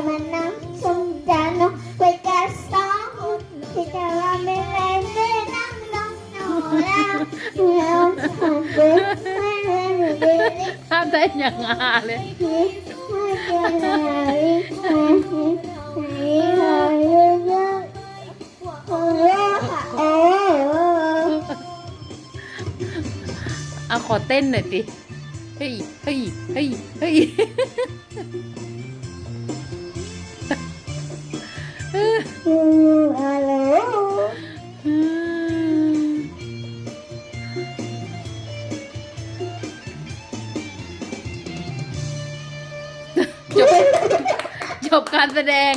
Semana Sundano Wake song Kita rame rame Nang nang nang Nang nang ถ้าได้อย่างอาเลย เอาขอเต้นหน่อยดิ เฮ้ย เฮ้ย เฮ้ย เฮ้ย จบจบการแสดง